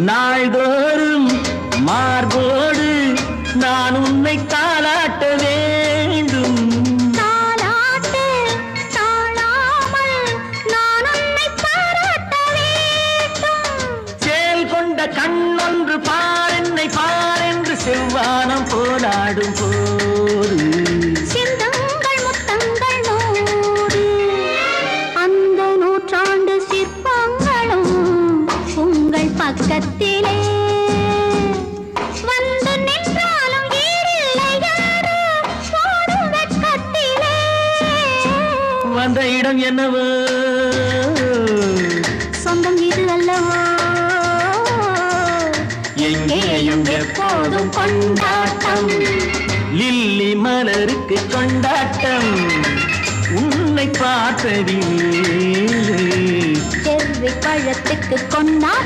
நாள்தோறும் மார்போடு நான் உன்னை தாளாட்ட வேண்டும். சேல் கொண்ட கண்ணொன்று பார் என்னை பார் என்று செவ்வானம் போராடும் போது பக்கத்திலே. வந்து நின்றாலும் வந்த இடம் என்னவோ? சொந்தம் இது அல்லவோ? எங்கேயும் எப்போதும் கொண்டாட்டம். லில்லி மலருக்கு கொண்டாட்டம். உன்னை பார்த்ததிலே பழத்துக்கு கொண்டா